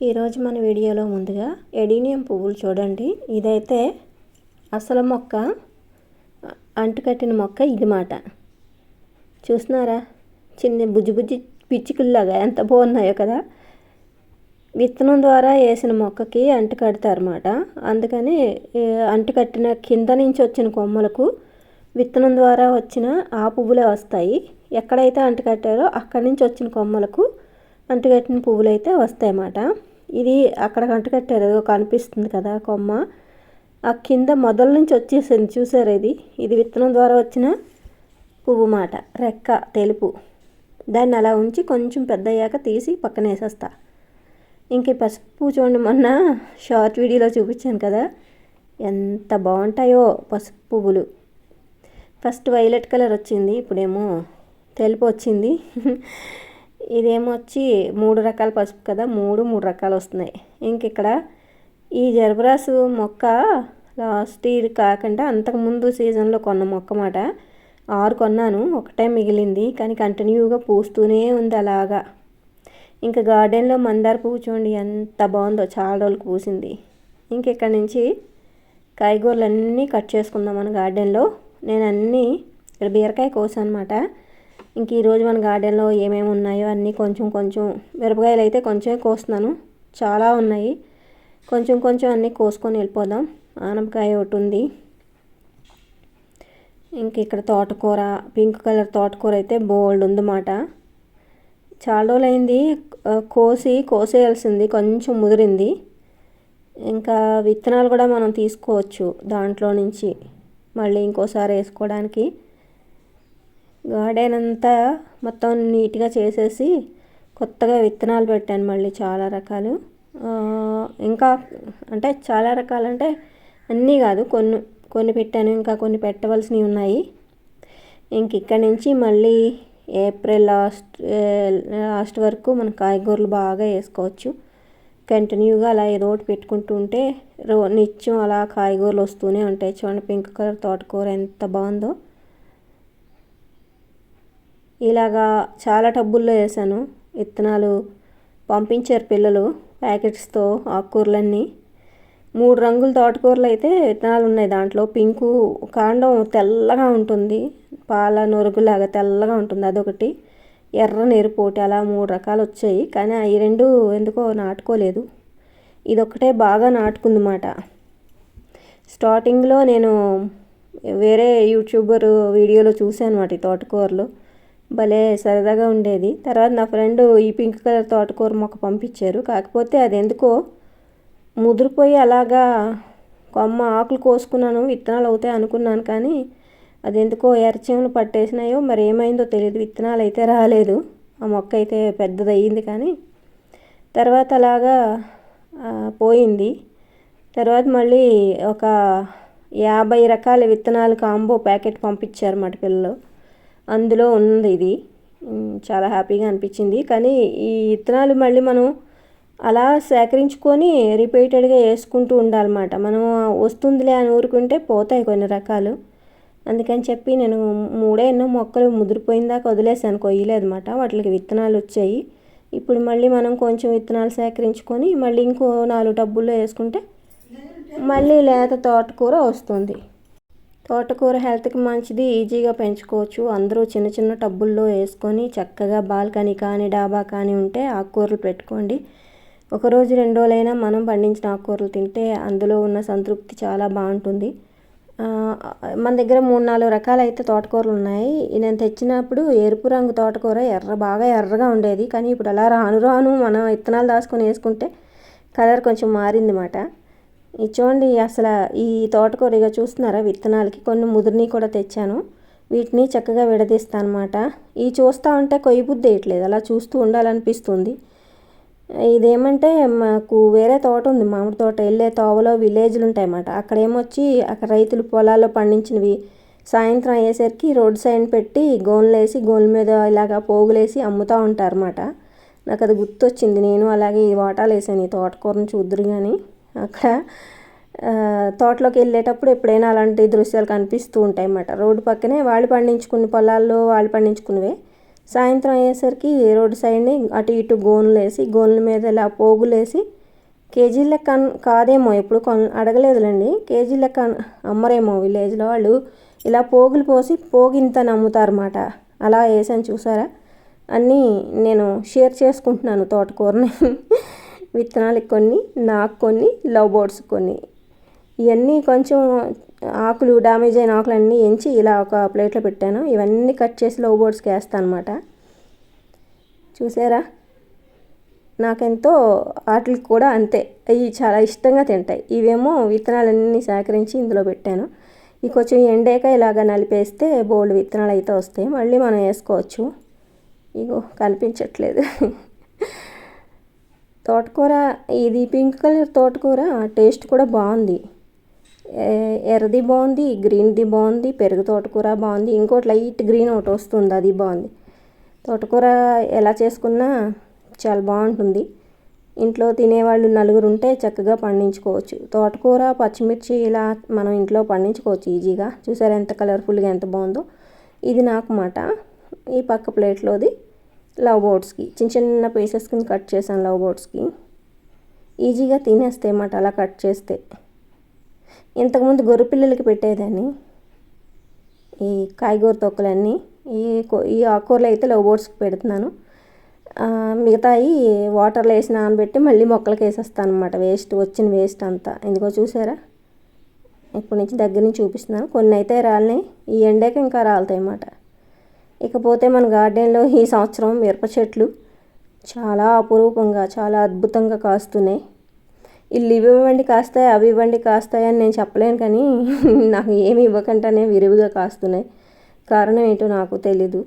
ఈరోజు మన వీడియోలో ముందుగా ఎడీనియం పువ్వులు చూడండి. ఇదైతే అసలు మొక్క అంటుకట్టిన మొక్క ఇది మాట. చూస్తున్నారా? చిన్న బుజ్జి బుజ్జి పిచ్చికల్లాగా ఎంత బాగున్నాయో కదా? విత్తనం ద్వారా వేసిన మొక్కకి అంటు కడతారన్నమాట అందుకని అంటు కట్టిన కింద నుంచి వచ్చిన కొమ్మలకు విత్తనం ద్వారా వచ్చిన ఆ పువ్వులే వస్తాయి. ఎక్కడైతే అంటు కట్టారో అక్కడి నుంచి వచ్చిన కొమ్మలకు అంటుకట్టిన పువ్వులు అయితే వస్తాయన్నమాట ఇది అక్కడ అంటుకట్టారు కనిపిస్తుంది కదా కొమ్మ. ఆ కింద మొదల నుంచి వచ్చేసింది. చూసారు ఇది? ఇది విత్తనం ద్వారా వచ్చిన పువ్వు మాట. రెక్క తెలుపు. దాన్ని అలా ఉంచి కొంచెం పెద్ద అయ్యాక తీసి పక్కన వేసేస్తా. ఇంక పసుపు చూడండి మొన్న షార్ట్ వీడియోలో చూపించాను కదా. ఎంత బాగుంటాయో పసుపు పువ్వులు. ఫస్ట్ వైలెట్ కలర్ వచ్చింది. ఇప్పుడేమో తెలుపు వచ్చింది. ఇదేమో వచ్చి మూడు రకాల పసుపు కదా మూడు మూడు రకాలు వస్తున్నాయి. ఇంక ఇక్కడ ఈ జర్బరాసు మొక్క లాస్ట్ ఇయర్ కాకుండా అంతకుముందు సీజన్లో కొన్న మొక్క మాట. ఆరు కొన్నాను ఒకటే మిగిలింది కానీ కంటిన్యూగా పూస్తూనే ఉంది అలాగా. ఇంకా గార్డెన్లో మందార పువ్వు చూడండి ఎంత బాగుందో చాలా రోజులు పూసింది. ఇంక ఇక్కడ నుంచి కాయగూరలు అన్నీ కట్ చేసుకుందాం మన గార్డెన్లో. నేను అన్నీ ఇక్కడ బీరకాయ కోసాను అనమాట ఇంక ఈరోజు మన గార్డెన్లో ఏమేమి ఉన్నాయో అన్నీ కొంచెం కొంచెం మిరపకాయలు అయితే కొంచెమే కోస్తున్నాను. చాలా ఉన్నాయి. కొంచెం కొంచెం అన్నీ కోసుకొని వెళ్ళిపోదాం. ఆనపకాయ ఒకటి ఉంది. ఇంక ఇక్కడ తోటకూర పింక్ కలర్ తోటకూర అయితే బోల్డ్ ఉందన్నమాట. చాలా రోజులు అయింది కోసి కోసేయాల్సింది కొంచెం ముదిరింది. ఇంకా విత్తనాలు కూడా మనం తీసుకోవచ్చు దాంట్లో నుంచి. మళ్ళీ ఇంకోసారి వేసుకోవడానికి. గార్డెన్ అంతా మొత్తం నీట్గా చేసేసి కొత్తగా విత్తనాలు పెట్టాను మళ్ళీ చాలా రకాలు. ఇంకా అంటే చాలా రకాలంటే అన్నీ కాదు కొన్ని కొన్ని పెట్టాను. ఇంకా కొన్ని పెట్టవలసినవి ఉన్నాయి. ఇంక ఇక్కడి నుంచి మళ్ళీ ఏప్రిల్ లాస్ట్ లాస్ట్ వరకు మనం కాయగూరలు బాగా వేసుకోవచ్చు. కంటిన్యూగా అలా ఏదో ఒకటి పెట్టుకుంటూ ఉంటే రో నిత్యం అలా కాయగూరలు వస్తూనే ఉంటాయి. చూడండి పింక్ కలర్ తోటకూర ఎంత బాగుందో. ఇలాగా చాలా టబ్బుల్లో వేసాను. విత్తనాలు పంపించారు పిల్లలు ప్యాకెట్స్తో ఆకుకూరలన్నీ. మూడు రంగుల తోటకూరలు అయితే విత్తనాలు ఉన్నాయి దాంట్లో. పింకు కాండం తెల్లగా ఉంటుంది. పాల నొరుగులాగా తెల్లగా ఉంటుంది అదొకటి. ఎర్ర నేరుపోటి అలా మూడు రకాలు వచ్చాయి. కానీ ఈ రెండు ఎందుకో నాటుకోలేదు. ఇదొక్కటే బాగా నాటుకుందన్నమాట. స్టార్టింగ్లో నేను వేరే యూట్యూబర్ వీడియోలో చూశాను అన్నమాట ఈ తోటకూరలు. భలే సరదాగా ఉండేది. తర్వాత నా ఫ్రెండ్ ఈ పింక్ కలర్ తోటకూర మొక్క పంపించారు. కాకపోతే అది ఎందుకో ముదిరిపోయి అలాగా కొమ్మ ఆకులు కోసుకున్నాను విత్తనాలు అవుతాయి అనుకున్నాను కానీ అది ఎందుకో ఎర్రచీమలు పట్టేసినాయో మరి ఏమైందో తెలియదు. విత్తనాలు అయితే రాలేదు. ఆ మొక్క అయితే పెద్దది అయ్యింది కానీ తర్వాత అలాగా పోయింది. తర్వాత మళ్ళీ ఒక యాభై రకాల విత్తనాలు కాంబో ప్యాకెట్ పంపించారు మాట పిల్లలు. అందులో ఉంది ఇది. చాలా హ్యాపీగా అనిపించింది. కానీ ఈ విత్తనాలు మళ్ళీ మనం అలా సేకరించుకొని రిపీటెడ్గా వేసుకుంటూ ఉండాలన్నమాట. మనం వస్తుందిలే అని ఊరుకుంటే పోతాయి కొన్ని రకాలు. అందుకని చెప్పి నేను మూడే ఎన్నో మొక్కలు ముదిరిపోయిందాక వదిలేసాను. కొయ్యలేదన్నమాట. వాటికి విత్తనాలు వచ్చాయి. ఇప్పుడు మళ్ళీ మనం కొంచెం విత్తనాలు సేకరించుకొని మళ్ళీ ఇంకో నాలుగు డబ్బుల్లో వేసుకుంటే మళ్ళీ లేత తోటకూర వస్తుంది. తోటకూర హెల్త్కి మంచిది ఈజీగా పెంచుకోవచ్చు. అందరూ చిన్న చిన్న టబ్బుల్లో వేసుకొని చక్కగా బాల్కనీ కానీ డాబా కానీ ఉంటే ఆకుకూరలు పెట్టుకోండి. ఒకరోజు రెండు రోజులైనా మనం పండించిన ఆకుకూరలు తింటే అందులో ఉన్న సంతృప్తి చాలా బాగుంటుంది. మన దగ్గర మూడు నాలుగు రకాలు అయితే తోటకూరలు ఉన్నాయి. నేను తెచ్చినప్పుడు ఎరుపు రంగు తోటకూర ఎర్ర బాగా ఎర్రగా ఉండేది. కానీ ఇప్పుడు అలా రాను రాను మనం విత్తనాలు దాచుకొని వేసుకుంటే కలర్ కొంచెం మారింది అన్నమాట చూడండి అసలు ఈ తోటకూర ఇక చూస్తున్నారా విత్తనాలకి? కొన్ని ముదిరిని కూడా తెచ్చాను. వీటిని చక్కగా విడదీస్తాను అనమాట ఈ చూస్తూ ఉంటే కొయ్యి బుద్ధి వేయట్లేదు. అలా చూస్తూ ఉండాలనిపిస్తుంది. ఇదేమంటే మాకు వేరే తోట ఉంది మామిడి తోట. వెళ్ళే తోవలో విలేజ్లు ఉంటాయన్నమాట. అక్కడ ఏమొచ్చి అక్కడ రైతులు పొలాల్లో పండించినవి సాయంత్రం అయ్యేసరికి రోడ్ సైడ్ పెట్టి గోన్లు వేసి గోన్ల మీద ఇలాగా పోగులేసి అమ్ముతూ ఉంటారన్నమాట. నాకు అది గుర్తొచ్చింది. నేను అలాగే ఈ వాటాలు వేసాను ఈ తోటకూరను చూద్దరు కానీ అక్కడ తోటలోకి వెళ్ళేటప్పుడు ఎప్పుడైనా అలాంటి దృశ్యాలు కనిపిస్తూ ఉంటాయి అన్నమాట రోడ్డు పక్కనే వాళ్ళు పండించుకున్న పొలాల్లో వాళ్ళు పండించుకున్నవే సాయంత్రం అయ్యేసరికి రోడ్డు సైడ్ని అటు ఇటు గోనులు వేసి గోనుల మీద ఇలా పోగులు వేసి కేజీల లెక్క కాదేమో ఎప్పుడు కొన్ అడగలేదులేండి. కేజీ లెక్క అమ్మరేమో విలేజ్లో వాళ్ళు ఇలా పోగులు పోసి పోగింత నమ్ముతారన్నమాట. అలా వేసాను చూసారా? అన్నీ నేను షేర్ చేసుకుంటున్నాను తోటకూరని. విత్తనాలకు కొన్ని నాకు కొన్ని లవ్ బోర్డ్స్ కొన్ని. ఇవన్నీ కొంచెం ఆకులు డ్యామేజ్ అయిన ఆకులన్నీ ఎంచి ఇలా ఒక ప్లేట్లో పెట్టాను. ఇవన్నీ కట్ చేసి లవ్ బోర్డ్స్కి వేస్తాను అనమాట చూసారా? నాకెంతో వాటికి కూడా అంతే. అవి చాలా ఇష్టంగా తింటాయి. ఇవేమో విత్తనాలన్నీ సేకరించి ఇందులో పెట్టాను. ఇవి కొంచెం ఎండాక ఇలాగ నలిపేస్తే బోల్డ్ విత్తనాలు అయితే వస్తాయి. మళ్ళీ మనం వేసుకోవచ్చు. ఇగో కనిపించట్లేదు. తోటకూర ఇది పింక్ కలర్ తోటకూర టేస్ట్ కూడా బాగుంది. ఎర్రది బాగుంది గ్రీన్ది బాగుంది పెరుగు తోటకూర బాగుంది ఇంకోటి లైట్ గ్రీన్ ఒకటి వస్తుంది అది బాగుంది. తోటకూర ఎలా చేసుకున్నా చాలా బాగుంటుంది. ఇంట్లో తినేవాళ్ళు నలుగురు ఉంటే చక్కగా పండించుకోవచ్చు. తోటకూర పచ్చిమిర్చి ఇలా మనం ఇంట్లో పండించుకోవచ్చు ఈజీగా. చూసారు ఎంత కలర్ఫుల్గా ఎంత బాగుందో. ఇది నాకు మాట. ఈ పక్క ప్లేట్లోది లవ్ బోర్డ్స్కి చిన్న చిన్న పీసెస్ కింద కట్ చేశాను లవ్ బోర్డ్స్కి ఈజీగా తినేస్తాయి అన్నమాట అలా కట్ చేస్తే. ఇంతకుముందు గొర్రె పిల్లలకి పెట్టేదాన్ని. ఈ కాయగూర తొక్కలన్నీ ఈ ఈ ఆకుకూరలు అయితే లవ్ బోర్డ్స్కి పెడుతున్నాను. మిగతాయి వాటర్లో వేసి నానబెట్టి మళ్ళీ మొక్కలకి వేసేస్తాను అనమాట వేస్ట్ వచ్చిన వేస్ట్ అంతా. ఎందుకో చూసారా? ఇప్పటి నుంచి దగ్గర నుంచి చూపిస్తున్నాను. కొన్ని అయితే రాలినాయి. ఈ ఎండేకి ఇంకా రాలుతాయి అన్నమాట. ఇకపోతే మన గార్డెన్లో ఈ సంవత్సరం మిరప చెట్లు చాలా అపురూపంగా చాలా అద్భుతంగా కాస్తున్నాయి. ఇల్లు ఇవి ఇవ్వండి కాస్తాయి అవి ఇవ్వండి కాస్తాయి అని నేను చెప్పలేను కానీ నాకు ఏమి ఇవ్వకుండానే విరివిగా కాస్తున్నాయి. కారణం ఏంటో నాకు తెలీదు.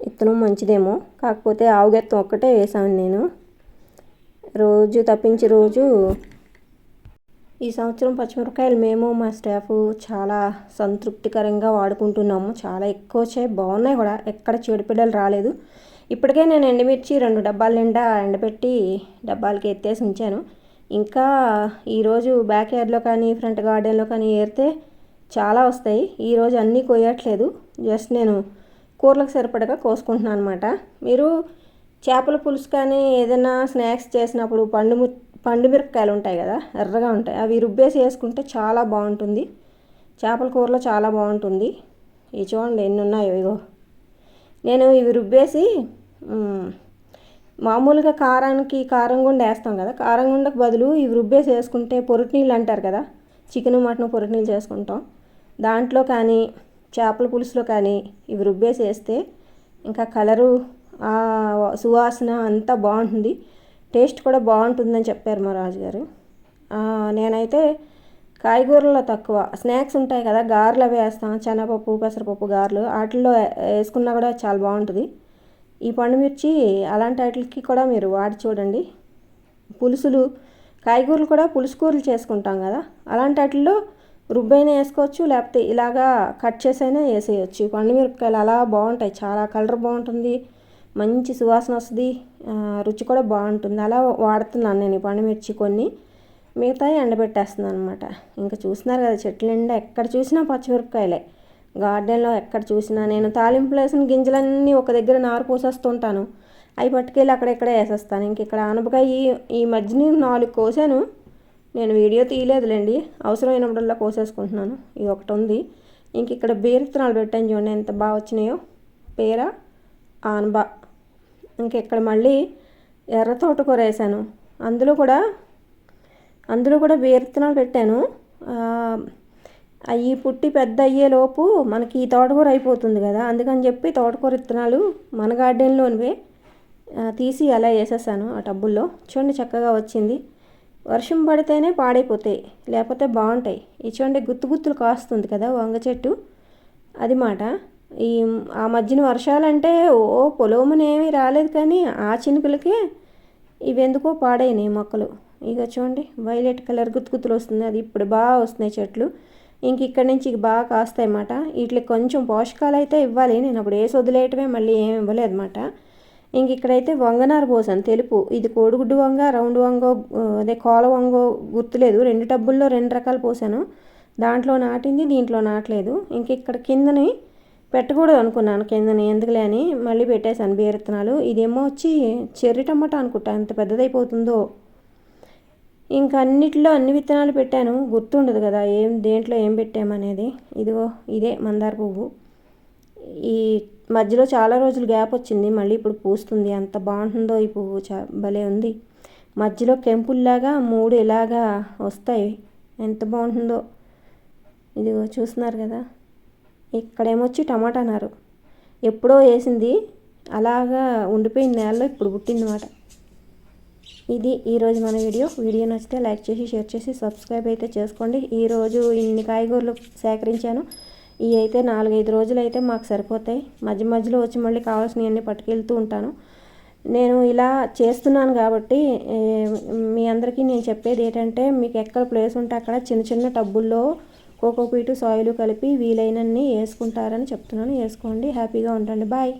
విత్తనం మంచిదేమో కాకపోతే ఆవుగెత్తం ఒక్కటే వేసాను నేను. రోజు తప్పించి రోజు ఈ సంవత్సరం పచ్చిమిరపకాయలు మేము మా స్టాఫ్ చాలా సంతృప్తికరంగా వాడుకుంటున్నాము. చాలా ఎక్కువ వచ్చాయి బాగున్నాయి కూడా. ఎక్కడ చీడపిల్లలు రాలేదు. ఇప్పటికే నేను ఎండమిర్చి రెండు డబ్బాల నిండా ఎండబెట్టి డబ్బాలకి ఎత్తేసి ఉంచాను. ఇంకా ఈరోజు బ్యాక్ యార్డ్లో కానీ ఫ్రంట్ గార్డెన్లో కానీ ఏరితే చాలా వస్తాయి. ఈరోజు అన్నీ కోయట్లేదు జస్ట్ నేను కూరలకు సరిపడగా కోసుకుంటున్నాను అనమాట మీరు చేపల పులుసు కానీ ఏదైనా స్నాక్స్ చేసినప్పుడు పండు ము- పండు మిరపకాయలు ఉంటాయి కదా ఎర్రగా ఉంటాయి. అవి రుబ్బేసి వేసుకుంటే చాలా బాగుంటుంది. చేపల కూరలో చాలా బాగుంటుంది. ఇవి చూడండి ఎన్ని ఉన్నాయో ఇగో. నేను ఇవి రుబ్బేసి మామూలుగా కారానికి కారం గుండ వేస్తాం కదా కారం గుండకు బదులు ఇవి రుబ్బేసి వేసుకుంటే పొరుటి నీళ్ళు అంటారు కదా చికెన్ మటన్ పొరుటి నీళ్ళు చేసుకుంటాం. దాంట్లో కానీ చేపల పులుసులో కానీ ఇవి రుబ్బేసి వేస్తే ఇంకా కలరు ఆ సువాసన అంతా బాగుంటుంది. టేస్ట్ కూడా బాగుంటుందని చెప్పారు మా రాజుగారు. నేనైతే కాయగూరల్లో తక్కువ. స్నాక్స్ ఉంటాయి కదా గారెలు అవి వేస్తాం. శనగపప్పు పెసరపప్పు గారెలు. వాటిల్లో వేసుకున్నా కూడా చాలా బాగుంటుంది. ఈ పండుమిర్చి అలాంటి వాటికి కూడా మీరు వాడి చూడండి. పులుసులు కాయగూరలు కూడా పులుసు కూరలు చేసుకుంటాం కదా. అలాంటి వాటిల్లో రుబ్బైనా వేసుకోవచ్చు లేకపోతే ఇలాగా కట్ చేసైనా వేసేయచ్చు. ఈ పండు మిరపకాయలు అలా బాగుంటాయి. చాలా కలర్ బాగుంటుంది. మంచి సువాసన వస్తుంది రుచి కూడా బాగుంటుంది. అలా వాడుతున్నాను నేను పండుమిర్చి కొన్ని. మిగతాయి ఎండబెట్టేస్తున్నాను అనమాట ఇంకా చూస్తున్నారు కదా చెట్ల నిండా ఎక్కడ చూసినా పచ్చిమిరపకాయలే. గార్డెన్లో ఎక్కడ చూసినా నేను తాలింపు వేసిన గింజలన్నీ ఒక దగ్గర నారు పోసేస్తుంటాను. అవి పట్టుకెళ్ళి అక్కడెక్కడ వేసేస్తాను. ఇంక ఇక్కడ ఆనపకాయ ఈ- ఈ మధ్యన నాలుగు కోసాను. నేను వీడియో తీయలేదులేండి. అవసరమైనప్పుడల్లా కోసేసుకుంటున్నాను. ఇది ఒకటి ఉంది. ఇంక ఇక్కడ బీర విత్తనాలు పెట్టాను చూడండి ఎంత బాగా వచ్చినాయో. పేర ఆనబా ఇంక ఇక్కడ మళ్ళీ ఎర్ర తోటకూర వేసాను. అందులో కూడా అందులో కూడా బీర విత్తనాలు పెట్టాను అవి పుట్టి పెద్ద అయ్యేలోపు మనకి ఈ తోటకూర అయిపోతుంది కదా. అందుకని చెప్పి తోటకూర విత్తనాలు మన గార్డెన్లోనివే తీసి అలా వేసేసాను ఆ టబ్బుల్లో. చూడండి చక్కగా వచ్చింది. వర్షం పడితేనే పాడైపోతాయి లేకపోతే బాగుంటాయి. ఈ చూడండి గుత్తు గుత్తులు కాస్తుంది కదా వంగ చెట్టు. అది మాట. ఈ ఆ మధ్యన వర్షాలంటే ఓ పొలమునేమి రాలేదు కానీ ఆ చినుకులకే ఇవెందుకో పాడైనాయి మొక్కలు. ఇక చూడండి వైలెట్ కలర్ గుత్తుగుత్తులు వస్తుంది అది ఇప్పుడు బాగా వస్తున్నాయి చెట్లు. ఇంక ఇక్కడ నుంచి ఇక బాగా కాస్తాయి అన్నమాట వీటికి కొంచెం పోషకాలు అయితే ఇవ్వాలి. నేను అప్పుడు వేసి వదిలేయటమే మళ్ళీ ఏమి ఇవ్వలేదు అనమాట ఇంక ఇక్కడైతే వంగనారు పోసాను తెలుపు. ఇది కోడిగుడ్డు వంగ రౌండ్ వంగో అదే కోల వంగో గుర్తులేదు. రెండు టబ్బుల్లో రెండు రకాలు పోసాను. దాంట్లో నాటింది దీంట్లో నాటలేదు. ఇంక ఇక్కడ కిందని పెట్టకూడదు అనుకున్నాను కిందని ఎందుకులే అని మళ్ళీ పెట్టేశాను బీర విత్తనాలు ఇదేమో వచ్చి చెర్రీ టమాటా అనుకుంటా ఎంత పెద్దదైపోతుందో. ఇంకా అన్నిటిలో అన్ని విత్తనాలు పెట్టాను గుర్తుండదు కదా ఏం దేంట్లో ఏం పెట్టామనేది. ఇదిగో ఇదే మందార పువ్వు. ఈ మధ్యలో చాలా రోజులు గ్యాప్ వచ్చింది మళ్ళీ ఇప్పుడు పూస్తుంది. అంత బాగుంటుందో ఈ పువ్వు చా భలే ఉంది. మధ్యలో కెంపుల్లాగా మూడు ఇలాగా వస్తాయి ఎంత బాగుంటుందో. ఇదిగో చూస్తున్నారు కదా. ఇక్కడేమొచ్చి టమాటా అన్నారు. ఎప్పుడో వేసింది అలాగా ఉండిపోయిన నేలలో ఇప్పుడు పుట్టిందన్నమాట. ఇది ఈరోజు మన వీడియో. వీడియో నచ్చితే లైక్ చేసి షేర్ చేసి సబ్స్క్రైబ్ అయితే చేసుకోండి. ఈరోజు ఇన్ని కాయగూరలు సేకరించాను. ఇవి అయితే నాలుగైదు రోజులు అయితే మాకు సరిపోతాయి. మధ్య మధ్యలో వచ్చి మళ్ళీ కావాల్సినవన్నీ పట్టుకెళ్తూ ఉంటాను. నేను ఇలా చేస్తున్నాను కాబట్టి మీ అందరికీ నేను చెప్పేది ఏంటంటే మీకు ఎక్కడ ప్లేస్ ఉంటే అక్కడ చిన్న చిన్న టబ్బుల్లో కోకోపీటు సాయిలు కలిపి వీలైనన్ని వేసుకుంటారని చెప్తున్నాను. వేసుకోండి. హ్యాపీగా ఉండండి. బాయ్.